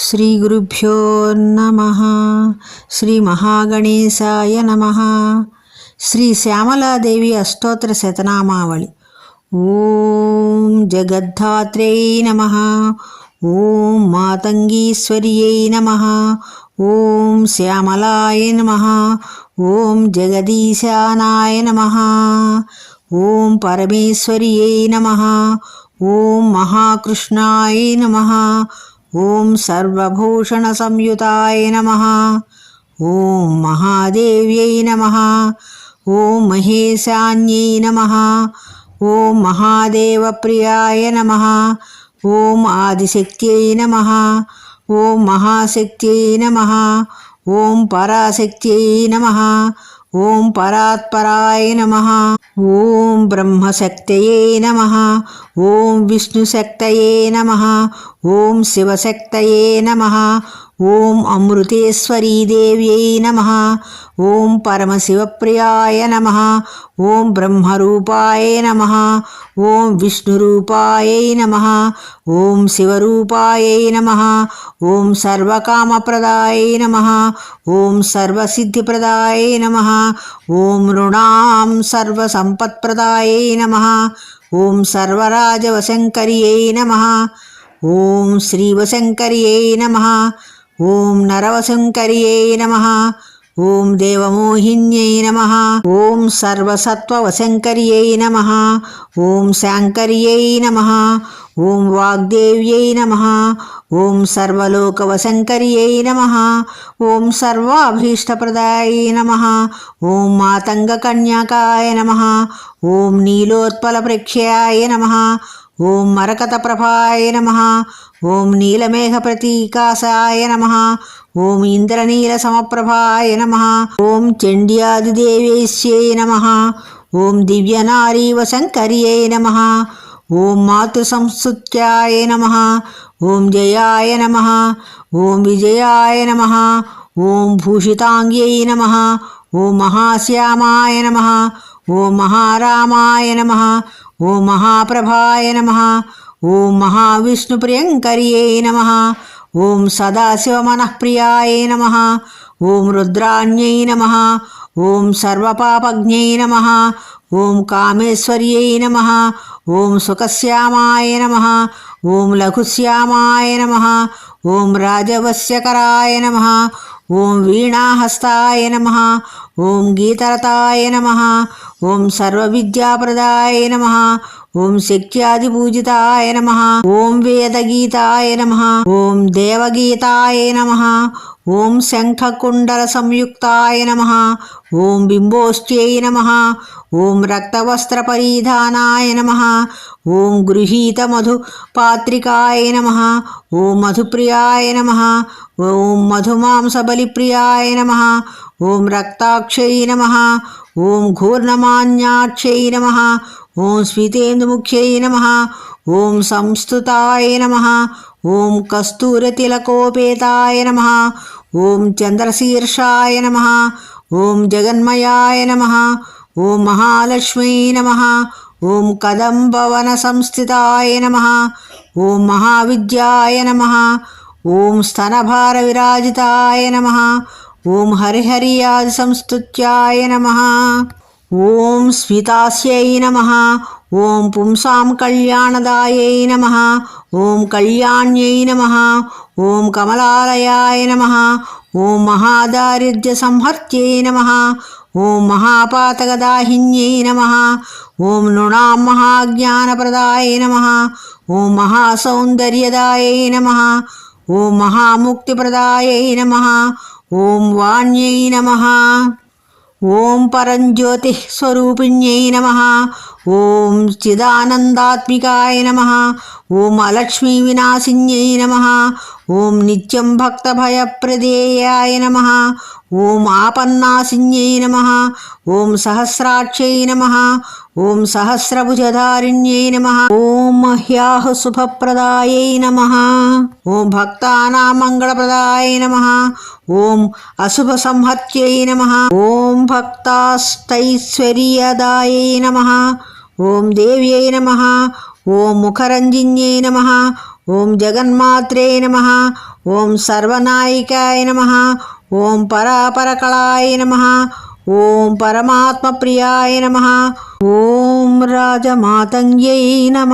శ్రీ గురుభ్యో నమ. శ్రీ మహాగణేశాయ నమ. శ్రీ శ్యామలాదేవి అష్టోత్తర శతనామావళి. ఓం జగద్ధాత్రే నమ. ఓం మాతంగీశ్వర్యై నమ. ఓం శ్యామలాయ నమ. ఓం జగదీశానాయ నమ. ఓం పరమేశ్వర్యై నమ. ఓం మహాకృష్ణాయ నమ. ఓం సర్వభూషణ సంయుతాయ నమ. ఓం మహాదేవ్యై నమ. ఓం మహేశాన్యై నమ. ఓం మహాదేవప్రియాయ నమ. ఓం ఆదిశక్త్యై నమ. ఓం మహాశక్త్యై నమ. ఓం పరాశక్త్యై నమ. ఓం పరాత్పరాయ నమ. ఓం బ్రహ్మశక్తయే నమ. ఓం విష్ణుశక్తయే నమ. ఓం శివశక్తయే నమ. ఓం అమృతేశ్వరీదేవ్యై నమ. ఓం పరమశివప్రియాయ నమ. ఓం బ్రహ్మరూపాయ నమ. ఓం విష్ణురూపాయై నమ. ఓం శివరూపాయై నమ. ఓం సర్వకామప్రదాయ నమ. ఓం సర్వసిద్ధిప్రదాయ నమ. ఓం నృణాం సర్వసంపత్ప్రదాయ నమ. ఓం సర్వరాజవశంకర్యై నమ. ఓం శ్రీవశంకర్యై నమ. ఓం నరవశంకర్యై నమ. ఓం దేవమోహిన్యై నమ. ఓం సర్వసత్వవశంకర్యై నమ. ఓం శాంకర్యై నమ. ఓం వాగ్దేవ్యై నమ. ఓం సర్వలోకవశంకర్యై నమ. ఓం సర్వాభీష్టప్రదాయ నమ. ఓం మాతంగకన్యాకాయ నమ. ఓం నీలోత్పలప్రేక్ష్యాయ నమ. ఓం మరకత ప్రభాయ నమ ఓం నీలమేఘ నీలమేఘప్రతీకాసాయ నమ ఓం ఇంద్రనీల సమప్రభాయ నమ ఓం చండ్యాదిదేవేశ్యై నమ ఓం దివ్యనారీవ శంకర్యై నమ ఓం మాతృసంస్తుత్యాయ నమ ఓం జయాయ నమ ఓం విజయాయ నమ ఓం భూషితాంగ్యై నమ ఓం మహాశ్యామాయ నమ ఓం మహారామాయ నమ ఓం మహాప్రభాయ నమ. ఓం మహావిష్ణుప్రియంకర్యై నమ. ఓం సదాశివమనఃప్రియాయ నమ. ఓం రుద్రాణ్యై నమ. ఓం సర్వపాపజ్ఞై నమ. ఓం కామేశ్వర్యై నమ. ఓం సుఖశ్యామాయ నమ. ఓం లఘుశ్యామాయ నమ. ఓం రాజవశ్యకరాయ నమ. ఓం వీణాహస్తాయ నమ. ఓం గీతరతాయ నమ ఓం సర్వవిద్యాప్రదాయ నమ ఓం శక్త్యాదిపూజితాయ నమ ఓం వేదగీతాయ నమ ఓం దేవగీతాయ నమ ఓం శంఖకుండల సంయుక్తాయ నమ ఓం బింబోష్ట్యై నమ ఓం రక్తవస్త్రపరిధానాయ నమ ఓం గృహీత మధు పాత్రికాయ నమ ఓం మధుప్రియాయ నమ ఓం మధుమాంసబలిప్రియాయ నమ ఓం రక్తాక్షై నమ ఓం ఘూర్ణమాన్యాక్షై నమ ఓం స్మితేందుముఖ్యై నమ ఓం సంస్థుతాయ నమ ఓం కస్తూరతిలకోపేతాయ నమ ఓం చంద్రశీర్షాయ నమ ఓం జగన్మయాయ నమ ఓం మహాలక్ష్మీ నమ ఓం కదంబవన సంస్థితాయ నమ ఓం మహావిద్యాయ నమ ఓం స్తనభార విరాజితాయ నమ ఓం హరిహరియాది సంస్తుత్యాయ నమ. ఓం స్మితాస్యై నమ. ఓం పుంసాం కళ్యాణదాయై నమ. ఓం కళ్యాణ్యై నమ. ఓం కమలాలయాయ నమ. ఓం మహాదారిద్ర్య సంహర్త్యై నమ. ఓం మహాపాతకదాహిన్యై నమ. ఓం నృణాం మహాజ్ఞానప్రదాయ నమ. ఓం మహాసౌందర్యదాయై నమ. ఓం మహాముక్తిప్రదాయై నమ. ఓం వాణ్యై నమ. ఓం పరంజ్యోతి స్వరూపిణ్యై నమ. ఓం చిదానందాత్మికాయ నమ. ఓం అలక్ష్మీ వినాశిన్యై నమ. ఓం నిత్యం భక్తభయప్రదేయాయ నమ. ఓం ఆపన్నాసిన్యై నమ. ఓం సహస్రాక్షై నమ. ఓం సహస్రభుజధారిణ్యై నమ. ఓం మహ్యాహ శుభప్రదాయై నమ. ఓం భక్తానాం మంగళప్రదాయ నమ. ఓం అశుభ సంహత్యై నమ. ఓం భక్తాస్తైశ్వర్యదాయై నమ. ఓం దేవ్యై నమ. ఓం ముఖరంజిన్యై నమ. ఓం జగన్మాత్రే నమ ఓం సర్వనాయికాయ నమ ఓం పరాపరకళాయ నమ ఓం పరమాత్మ ప్రియాయ నమ ఓం రాజమాతంగ్యై నమ.